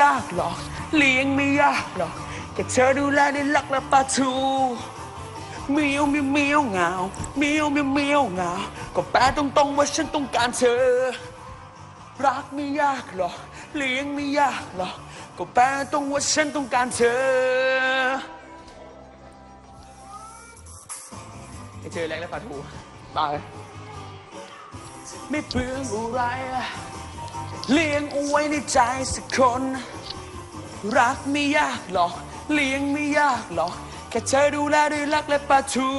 ยากหรอกเลี้ยงไม่ยากหรอกแค่เธอดูแลได้รักและปลาทูเมียวเมียวเมียวเหงาเมียวเมียวเมียวเหงาก็แปลตรงๆว่าฉันต้องการเธอ รักไม่ยากหรอกเลี้ยงไม่ยากหรอกก็แปลตรงว่าฉันต้องการเธอให้เจอแรงและปลาทูตายไม่เปลืองอะไร เลี้ยงเอาไว้ในใจสักคน รักไม่ยากหรอก เลี้ยงไม่ยากหรอก แค่เธอดูแลด้วยรักและปลาทู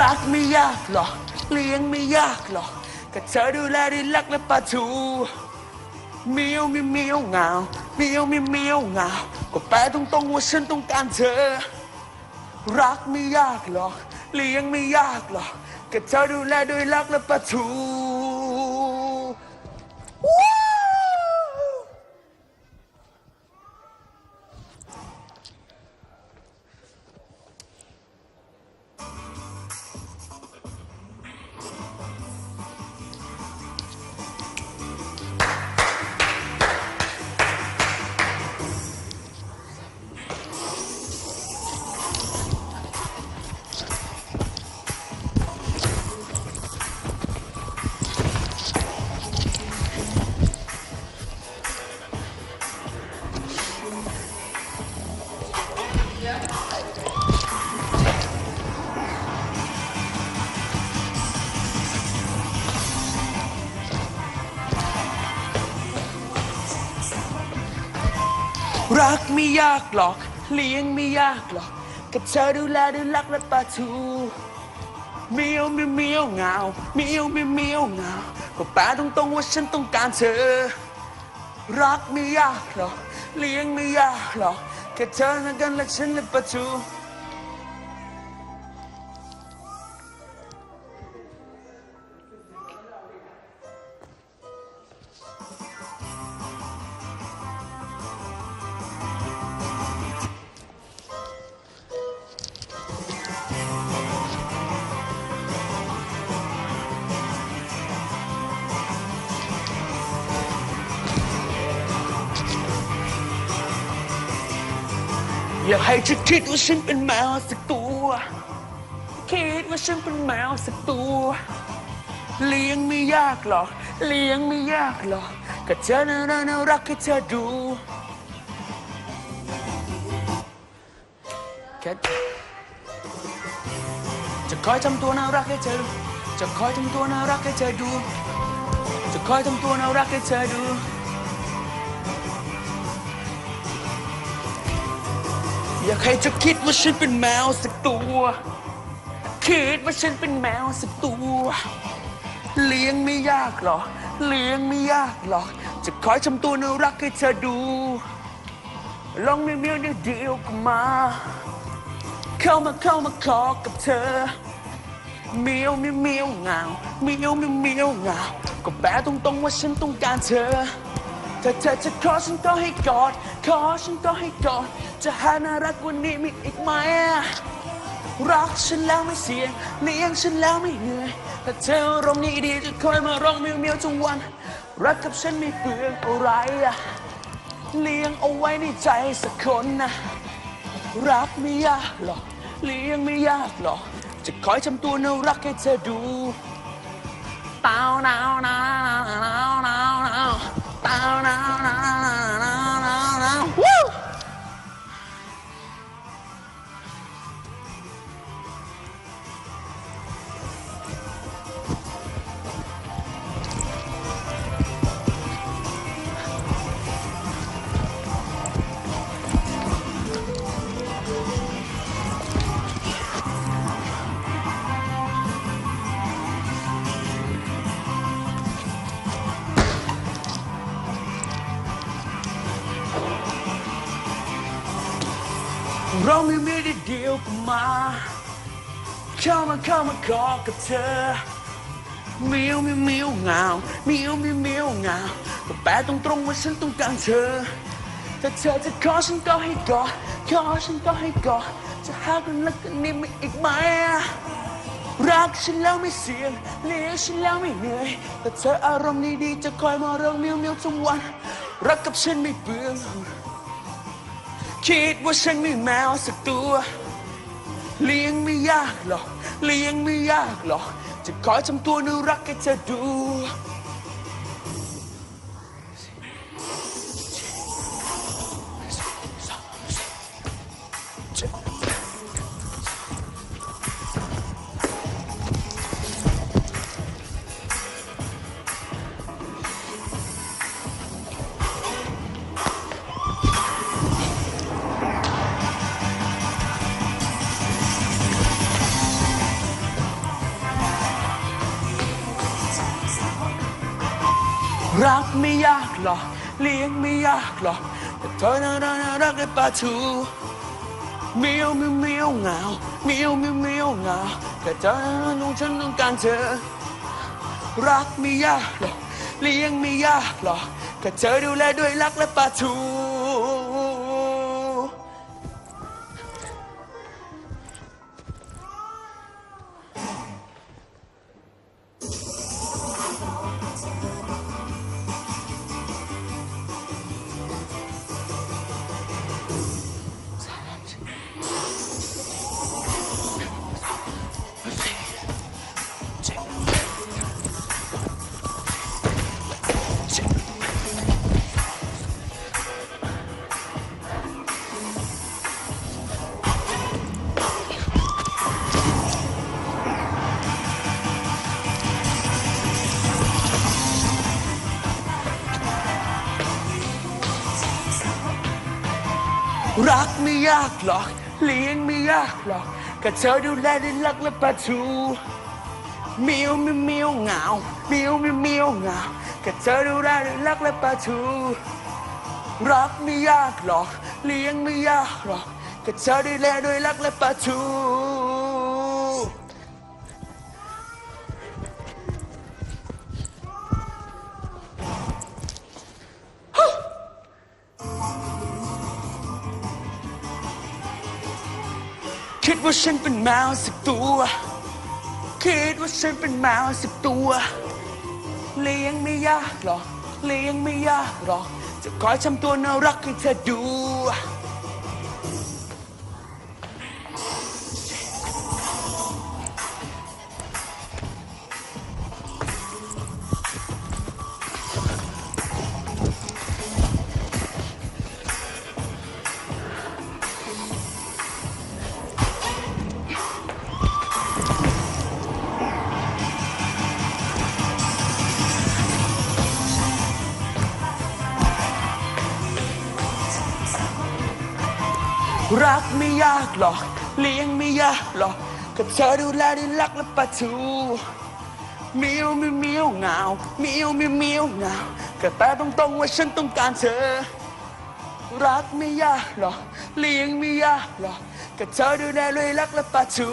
รักไม่ยากหรอกเลี้ยงไม่ยากหรอกแค่เธอดูแลด้วยรักและปลาทูเมียวเมียวเมียวเหงาเมียวมีเมียวเหงาก็แปลตรงๆว่าฉันต้องการเธอ รักไม่ยากหรอกเลี้ยงไม่ยากหรอกแค่เธอดูแลด้วยรักและปลาทู รักไม่ยากหรอก เลี้ยงไม่ยากหรอกกับเธอดูแลด้วยรักและปลาทูเมียวเมียวเมียวเงาเมียวเมียวเมียวเงาก็แปลตรงๆว่าฉันต้องการเธอ รักไม่ยากหรอกเลี้ยงไม่ยากหรอกแค่เธอนั้นกันและฉันและปลาทู อยากให้เธอคิดว่าฉันเป็นแมวสักตัว คิดว่าฉันเป็นแมวสักตัว เลี้ยงไม่ยากหรอก เลี้ยงไม่ยากหรอกก็เธอน่ารักน่ารักให้เธอดูแค่จะคอยทำตัวน่ารักให้เธอดูจะคอยทำตัวน่ารักให้เธอดู จะคอยทำตัวน่ารักให้เธอดู อยากให้เธอคิดว่าฉันเป็นแมวสักตัว คิดว่าฉันเป็นแมวสักตัว เลี้ยงไม่ยากหรอก เลี้ยงไม่ยากหรอก จะคอยทำตัวน่ารักให้เธอดู ลองเมียวเมียวเดียวเดียวก็มา เข้ามาเข้ามาขอกับเธอ เมียวเมียวเมียวเงาเมียวเมียวเมียวเงาก็แปลตรงๆว่าฉันต้องการเธอ ถ้าเธอจะขอฉันก็ให้กอด ขอฉันก็ให้กอด จะหาน่ารักกว่านี้มีอีกไหมอะรักฉันแล้วไม่เสี่ยงเลี้ยงฉันแล้วไม่เหนื่อยถ้าเธอรมณ์นี้ดีจะคอยมาร้องเมียวเมียวทุกวัน รักกับฉันไม่เปลืองอะไรอะเลี้ยงเอาไว้ในใจสักคนนะรักไม่ยากหรอกเลี้ยงไม่ยากหรอกจะคอยทำตัวน่ารักให้เธอดูตาวหนาหนาวหนาวหนาวหนาว ตาว เราไม่มีได้เดียวก็มา เข้ามาเข้ามาขอกับเธอมียวมียวเมียวเงามียวมียวเมียวเงาก็แปลตรงตรงว่าฉันต้องการเธอ ถ้าเธอจะขอฉันก็ให้กอดขอฉันก็ให้กอดจะหากันรักกันนี่ไม่อีกไหมรักฉันแล้วไม่เสียงเลี้ยงฉันแล้วไม่เหนื่อยแต่เธออารมณ์ดีๆจะคอยมาเรื่องมียวมียวทุกวัน รักกับฉันไม่เบื่อ คิดว่าฉันมีแมวสักตัว เลี้ยงไม่ยากหรอก เลี้ยงไม่ยากหรอก จะคอยทำตัวน่ารักให้เธอดู รักไม่ยากหรอกเลี้ยงไม่ยากหรอกแต่เธอน่ารักน่ารักได้ปะทูเมียวเมียวเมียวเหงาเมียวเมียวเมียวเหงาแต่เธอน่ารักฉันต้องการเธอ รักไม่ยากหรอกเลี้ยงไม่ยากหรอกแค่เธอดูแลด้วยรักและปะทู รักไม่ยากหรอก เลี้ยงไม่ยากหรอกก็เธอดูแลด้วยรักและปะทูเมียวมิวเมียวเหงาเมียวมิวเมียวเหงาก็เธอดูแลด้วยรักและปะทูรักไม่ยากหรอก เลี้ยงไม่ยากหรอกก็เธอดูแลด้วยรักและปะทู ว่าฉันเป็นแมวสิบตัว คิดว่าฉันเป็นแมวสิบตัว เลี้ยงไม่ยากหรอกเลี้ยงไม่ยากหรอกจะคอยทำตัวน่ารักให้เธอดู รักไม่ยากหรอก เลี้ยงไม่ยากหรอกก็เธอดูแลด้วยรักและปะทูเมียวมิวเมียวเหงาเมียวมิวเมียวเหงาก็แต่ตรงๆว่าฉันต้องการเธอ รักไม่ยากหรอก เลี้ยงไม่ยากหรอกก็เธอดูแลด้วยรักและปะทู